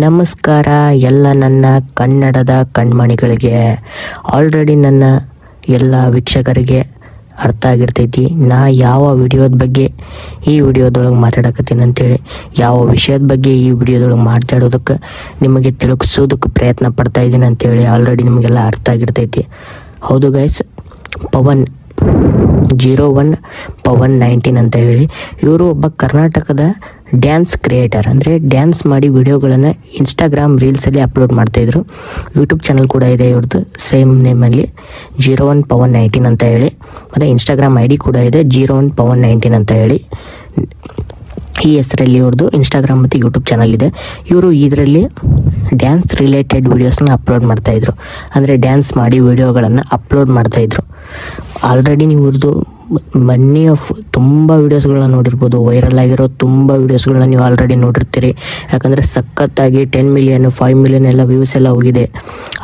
ನಮಸ್ಕಾರ ಎಲ್ಲ ನನ್ನ ಕನ್ನಡದ ಕಣ್ಮಣಿಗಳಿಗೆ. ಆಲ್ರೆಡಿ ನನ್ನ ಎಲ್ಲ ವೀಕ್ಷಕರಿಗೆ ಅರ್ಥ ಆಗಿರ್ತೈತಿ. ನಾ ಯಾವ ವಿಡಿಯೋದ ಬಗ್ಗೆ ಈ ವಿಡಿಯೋದೊಳಗೆ ಮಾತಾಡಕತ್ತೀನಿ ಅಂತೇಳಿ, ಯಾವ ವಿಷಯದ ಬಗ್ಗೆ ಈ ವಿಡಿಯೋದೊಳಗೆ ಮಾತಾಡೋದಕ್ಕೆ ನಿಮಗೆ ತಿಳಿಸೋದಕ್ಕೆ ಪ್ರಯತ್ನ ಪಡ್ತಾ ಇದ್ದೀನಿ ಅಂತೇಳಿ ಆಲ್ರೆಡಿ ನಿಮಗೆಲ್ಲ ಅರ್ಥ ಆಗಿರ್ತೈತಿ. ಹೌದು guys Pavan zero one, Pavan nineteen ಅಂತ ಹೇಳಿ, ಇವರು ಒಬ್ಬ ಕರ್ನಾಟಕದ ಡ್ಯಾನ್ಸ್ ಕ್ರಿಯೇಟರ್ ಅಂದರೆ ಡ್ಯಾನ್ಸ್ ಮಾಡಿ ವಿಡಿಯೋಗಳನ್ನು ಇನ್ಸ್ಟಾಗ್ರಾಮ್ ರೀಲ್ಸಲ್ಲಿ ಅಪ್ಲೋಡ್ ಮಾಡ್ತಾಯಿದ್ರು ಯೂಟ್ಯೂಬ್ ಚಾನಲ್ ಕೂಡ ಇದೆ ಇವ್ರದ್ದು ಸೇಮ್ ನೇಮಲ್ಲಿ ಜೀರೋ ಒನ್ ಪವನ್ ನೈನ್ಟೀನ್ ಅಂತ ಹೇಳಿ. ಮತ್ತು ಇನ್ಸ್ಟಾಗ್ರಾಮ್ ಐ ಡಿ ಕೂಡ ಇದೆ ಜೀರೋ ಒನ್ ಪವನ್ ನೈನ್ಟೀನ್ ಅಂತ ಹೇಳಿ. ಈ ಹೆಸರಲ್ಲಿ ಇವ್ರದ್ದು ಇನ್ಸ್ಟಾಗ್ರಾಮ್ ಮತ್ತು ಯೂಟ್ಯೂಬ್ ಚಾನಲ್ ಇದೆ. ಇವರು ಇದರಲ್ಲಿ ಡ್ಯಾನ್ಸ್ ರಿಲೇಟೆಡ್ ವೀಡಿಯೋಸ್ನ ಅಪ್ಲೋಡ್ ಮಾಡ್ತಾಯಿದ್ರು ಅಂದರೆ ಡ್ಯಾನ್ಸ್ ಮಾಡಿ ವಿಡಿಯೋಗಳನ್ನು ಅಪ್ಲೋಡ್ ಮಾಡ್ತಾಯಿದ್ರು ಆಲ್ರೆಡಿ ನೀವು ಇವ್ರದ್ದು ಮನಿ ಆಫ್ ತುಂಬ ವೀಡಿಯೋಸ್ಗಳನ್ನ ನೋಡಿರ್ಬೋದು. ವೈರಲ್ ಆಗಿರೋ ತುಂಬ ವೀಡಿಯೋಸ್ಗಳನ್ನ ನೀವು ಆಲ್ರೆಡಿ ನೋಡಿರ್ತೀರಿ. ಯಾಕಂದರೆ ಸಖತ್ತಾಗಿ ಟೆನ್ ಮಿಲಿಯನ್ ಫೈವ್ ಮಿಲಿಯನ್ ಎಲ್ಲ ವ್ಯೂಸ್ ಎಲ್ಲ ಹೋಗಿದೆ.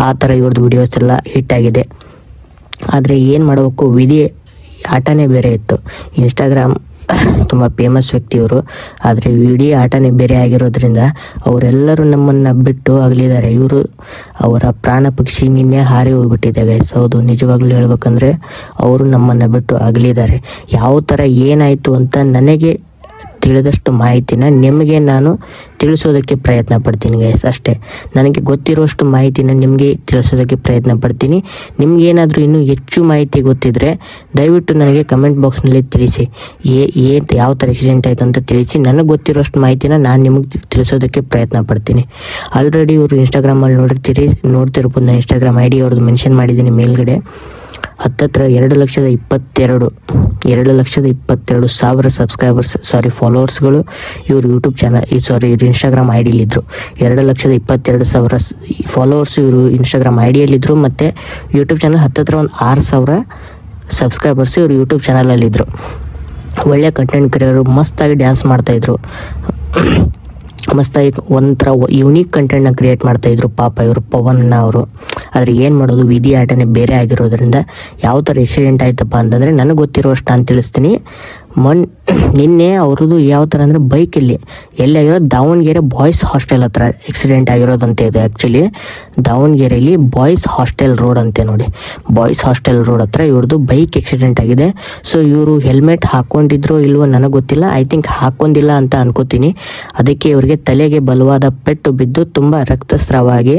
ಆ ಥರ ಇವ್ರದ್ದು ವೀಡಿಯೋಸ್ ಎಲ್ಲ ಹಿಟ್ ಆಗಿದೆ. ಆದರೆ ಏನು ಮಾಡಬೇಕು? ವಿಧಿ ಆಟನೇ ಬೇರೆ ಇತ್ತು. ಇನ್ಸ್ಟಾಗ್ರಾಮ್ ತುಂಬ ಫೇಮಸ್ ವ್ಯಕ್ತಿಯವರು. ಆದರೆ ಇಡೀ ಆಟನೇ ಬೇರೆ ಆಗಿರೋದ್ರಿಂದ ಅವರೆಲ್ಲರೂ ನಮ್ಮನ್ನು ಬಿಟ್ಟು ಆಗಲಿದ್ದಾರೆ ಇವರು ಅವರ ಪ್ರಾಣ ಪಕ್ಷಿ ನಿನ್ನೆ ಹಾರಿ ಹೋಗಿಬಿಟ್ಟಿದೆ ಗೈಸ್ ಹೌದು, ನಿಜವಾಗ್ಲೂ ಹೇಳ್ಬೇಕಂದ್ರೆ ಅವರು ನಮ್ಮನ್ನು ಬಿಟ್ಟು ಆಗಲಿದ್ದಾರೆ ಯಾವ ಥರ ಏನಾಯಿತು ಅಂತ ನನಗೆ ತಿಳಿದಷ್ಟು ಮಾಹಿತಿನ ನಿಮಗೆ ನಾನು ತಿಳಿಸೋದಕ್ಕೆ ಪ್ರಯತ್ನ ಪಡ್ತೀನಿ ಗೈಸ್ ಅಷ್ಟೇ. ನನಗೆ ಗೊತ್ತಿರುವಷ್ಟು ಮಾಹಿತಿನ ನಿಮಗೆ ತಿಳಿಸೋದಕ್ಕೆ ಪ್ರಯತ್ನ ಪಡ್ತೀನಿ. ನಿಮ್ಗೇನಾದರೂ ಇನ್ನೂ ಹೆಚ್ಚು ಮಾಹಿತಿ ಗೊತ್ತಿದ್ದರೆ ದಯವಿಟ್ಟು ನನಗೆ ಕಮೆಂಟ್ ಬಾಕ್ಸ್ನಲ್ಲಿ ತಿಳಿಸಿ. ಏ, ಏನು, ಯಾವ ಥರ ಆಕ್ಸಿಡೆಂಟ್ ಆಯಿತು ಅಂತ ತಿಳಿಸಿ. ನನಗೆ ಗೊತ್ತಿರೋಷ್ಟು ಮಾಹಿತಿನ ನಾನು ನಿಮಗೆ ತಿಳಿಸೋದಕ್ಕೆ ಪ್ರಯತ್ನ ಪಡ್ತೀನಿ. ಆಲ್ರೆಡಿ ಇವರು ಇನ್ಸ್ಟಾಗ್ರಾಮಲ್ಲಿ ನೋಡಿರ್ತೀರಿ, ನೋಡ್ತಿರ್ಬೋದು. ನಾನು ಇನ್ಸ್ಟಾಗ್ರಾಮ್ ಐ ಡಿ ಅವ್ರದ್ದು ಮೆನ್ಷನ್ ಮಾಡಿದ್ದೀನಿ ಮೇಲ್ಗಡೆ. ಹತ್ತತ್ರ ಎರಡು ಲಕ್ಷದ ಇಪ್ಪತ್ತೆರಡು, ಎರಡು ಲಕ್ಷದ ಇಪ್ಪತ್ತೆರಡು ಸಾವಿರ ಸಬ್ಸ್ಕ್ರೈಬರ್ಸ್ ಸಾರಿ ಫಾಲೋವರ್ಸ್ಗಳು ಇವರು ಯೂಟ್ಯೂಬ್ ಚಾನಲ್ ಈ ಸಾರಿ ಇವರು ಇನ್ಸ್ಟಾಗ್ರಾಮ್ ಐ ಡಿಲಿದ್ದರು ಎರಡು ಲಕ್ಷದ ಇಪ್ಪತ್ತೆರಡು ಸಾವಿರ ಫಾಲೋವರ್ಸ್ ಇವರು ಇನ್ಸ್ಟಾಗ್ರಾಮ್ ಐ ಡಿಯಲ್ಲಿದ್ದರು ಮತ್ತು ಯೂಟ್ಯೂಬ್ ಚಾನಲ್ ಹತ್ತತ್ರ ಒಂದು ಆರು ಸಾವಿರ ಸಬ್ಸ್ಕ್ರೈಬರ್ಸ್ ಇವರು ಯೂಟ್ಯೂಬ್ ಚಾನಲಲ್ಲಿದ್ದರು ಒಳ್ಳೆ ಕಂಟೆಂಟ್ ಕ್ರಿಯರು ಮಸ್ತಾಗಿ ಡ್ಯಾನ್ಸ್ ಮಾಡ್ತಾಯಿದ್ರು ಮಸ್ತಾಗಿ ಒಂಥರ ಯುನೀಕ್ ಕಂಟೆಂಟ್ನ ಕ್ರಿಯೇಟ್ ಮಾಡ್ತಾಯಿದ್ರು ಪಾಪ ಇವರು ಪವನ್ನ ಅವರು. ಆದರೆ ಏನು ಮಾಡೋದು? ವಿಧಿ ಆಟನೇ ಬೇರೆ ಆಗಿರೋದ್ರಿಂದ ಯಾವ ಥರ ಎಕ್ಸಿಡೆಂಟ್ ಆಯ್ತಪ್ಪ ಅಂತಂದರೆ ನನಗೆ ಗೊತ್ತಿರುವಷ್ಟು ನಾನು ತಿಳಿಸ್ತೀನಿ. ಮೊನ್ ನಿನ್ನೆ ಅವ್ರದ್ದು ಯಾವ ಥರ ಅಂದರೆ ಬೈಕಲ್ಲಿ ಎಲ್ಲಿ ಆಗಿರೋ ದಾವಣಗೆರೆ ಬಾಯ್ಸ್ ಹಾಸ್ಟೆಲ್ ಹತ್ರ ಆಕ್ಸಿಡೆಂಟ್ ಆಗಿರೋದಂತೆ ಇದು ಆ್ಯಕ್ಚುಲಿ ದಾವಣಗೆರೆಯಲ್ಲಿ ಬಾಯ್ಸ್ ಹಾಸ್ಟೆಲ್ ರೋಡ್ ಅಂತೆ ನೋಡಿ. ಬಾಯ್ಸ್ ಹಾಸ್ಟೆಲ್ ರೋಡ್ ಹತ್ರ ಇವ್ರದ್ದು ಬೈಕ್ ಆಕ್ಸಿಡೆಂಟ್ ಆಗಿದೆ. ಸೊ ಇವರು ಹೆಲ್ಮೆಟ್ ಹಾಕ್ಕೊಂಡಿದ್ರೋ ಇಲ್ವೋ ನನಗೆ ಗೊತ್ತಿಲ್ಲ. ಐ ಥಿಂಕ್ ಹಾಕ್ಕೊಂಡಿಲ್ಲ ಅಂತ ಅನ್ಕೋತೀನಿ. ಅದಕ್ಕೆ ಇವರಿಗೆ ತಲೆಗೆ ಬಲವಾದ ಪೆಟ್ಟು ಬಿದ್ದು ತುಂಬ ರಕ್ತಸ್ರಾವ ಆಗಿ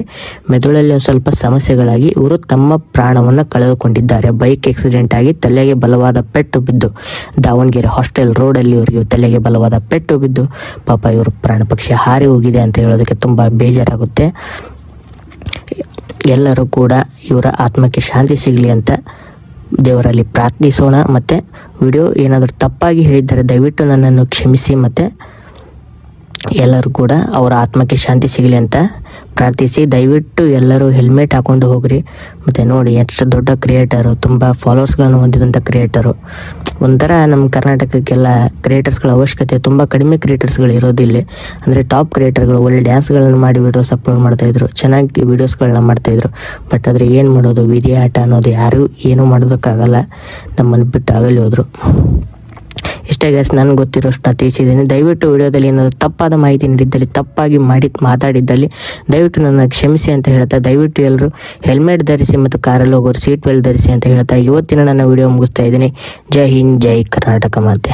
ಮೆದುಳಲ್ಲಿ ಒಂದು ಸ್ವಲ್ಪ ಸಮಸ್ಯೆಗಳಾಗಿ ಇವರು ತಮ್ಮ ಪ್ರಾಣವನ್ನು ಕಳೆದುಕೊಂಡಿದ್ದಾರೆ. ಬೈಕ್ ಆಕ್ಸಿಡೆಂಟ್ ಆಗಿ ತಲೆಗೆ ಬಲವಾದ ಪೆಟ್ಟು ಬಿದ್ದು ದಾವಣಗೆರೆ ಹಾಸ್ಟೆಲ್ ರೋಡಲ್ಲಿ ಇವರಿಗೆ ತಲೆಗೆ ಬಲವಾದ ಪೆಟ್ಟು ಬಿದ್ದು ಪಾಪ ಇವರು ಪ್ರಾಣ ಪಕ್ಷಿ ಹಾರಿ ಹೋಗಿದೆ ಅಂತ ಹೇಳೋದಕ್ಕೆ ತುಂಬ ಬೇಜಾರಾಗುತ್ತೆ. ಎಲ್ಲರೂ ಕೂಡ ಇವರ ಆತ್ಮಕ್ಕೆ ಶಾಂತಿ ಸಿಗಲಿ ಅಂತ ದೇವರಲ್ಲಿ ಪ್ರಾರ್ಥಿಸೋಣ. ಮತ್ತು ವಿಡಿಯೋ ಏನಾದರೂ ತಪ್ಪಾಗಿ ಹೇಳಿದ್ದರೆ ದಯವಿಟ್ಟು ನನ್ನನ್ನು ಕ್ಷಮಿಸಿ. ಮತ್ತು ಎಲ್ಲರೂ ಕೂಡ ಅವರ ಆತ್ಮಕ್ಕೆ ಶಾಂತಿ ಸಿಗಲಿ ಅಂತ ಪ್ರಾರ್ಥಿಸಿ. ದಯವಿಟ್ಟು ಎಲ್ಲರೂ ಹೆಲ್ಮೆಟ್ ಹಾಕೊಂಡು ಹೋಗ್ರಿ. ಮತ್ತು ನೋಡಿ, ಎಷ್ಟು ದೊಡ್ಡ ಕ್ರಿಯೇಟರು ತುಂಬ ಫಾಲೋವರ್ಸ್ಗಳನ್ನು ಹೊಂದಿದಂಥ ಕ್ರಿಯೇಟರು ಒಂಥರ ನಮ್ಮ ಕರ್ನಾಟಕಕ್ಕೆಲ್ಲ ಕ್ರಿಯೇಟರ್ಸ್ಗಳ ಅವಶ್ಯಕತೆ ತುಂಬ ಕಡಿಮೆ ಕ್ರಿಯೇಟರ್ಸ್ಗಳು ಇರೋದು ಇಲ್ಲಿ. ಅಂದರೆ ಟಾಪ್ ಕ್ರಿಯೇಟರ್ಗಳು ಒಳ್ಳೆ ಡ್ಯಾನ್ಸ್ಗಳನ್ನು ಮಾಡಿ ವೀಡಿಯೋಸ್ ಅಪ್ಲೋಡ್ ಮಾಡ್ತಾಯಿದ್ರು ಚೆನ್ನಾಗಿ ವೀಡಿಯೋಸ್ಗಳನ್ನ ಮಾಡ್ತಾಯಿದ್ರು ಬಟ್ ಆದರೆ ಏನು ಮಾಡೋದು ವಿಧಿ ಆಟ ಅನ್ನೋದು ಯಾರೂ ಏನೂ ಮಾಡೋದಕ್ಕಾಗಲ್ಲ. ನಮ್ಮನ್ನು ಬಿಟ್ಟು ಆಗಲಿ ಹೋದರು. ಇಷ್ಟೇ ಗ್ಯಾಸ್ ನನಗೆ ಗೊತ್ತಿರೋಷ್ಟು ತಿಳಿಸಿದ್ದೀನಿ. ದಯವಿಟ್ಟು ವಿಡಿಯೋದಲ್ಲಿ ಏನಾದರೂ ತಪ್ಪಾದ ಮಾಹಿತಿ ನೀಡಿದ್ದಲ್ಲಿ, ತಪ್ಪಾಗಿ ಮಾಡಿ ಮಾತಾಡಿದ್ದಲ್ಲಿ, ದಯವಿಟ್ಟು ನನ್ನ ಕ್ಷಮಿಸಿ ಅಂತ ಹೇಳ್ತಾ, ದಯವಿಟ್ಟು ಎಲ್ಲರೂ ಹೆಲ್ಮೆಟ್ ಧರಿಸಿ ಮತ್ತು ಕಾರಲ್ಲಿ ಹೋಗೋರು ಸೀಟ್ ಬೆಲ್ಟ್ ಧರಿಸಿ ಅಂತ ಹೇಳ್ತಾ, ಇವತ್ತಿನ ನನ್ನ ವಿಡಿಯೋ ಮುಗಿಸ್ತಾ ಇದ್ದೀನಿ. ಜೈ ಹಿಂದ್, ಜೈ ಕರ್ನಾಟಕ ಮಾತೆ.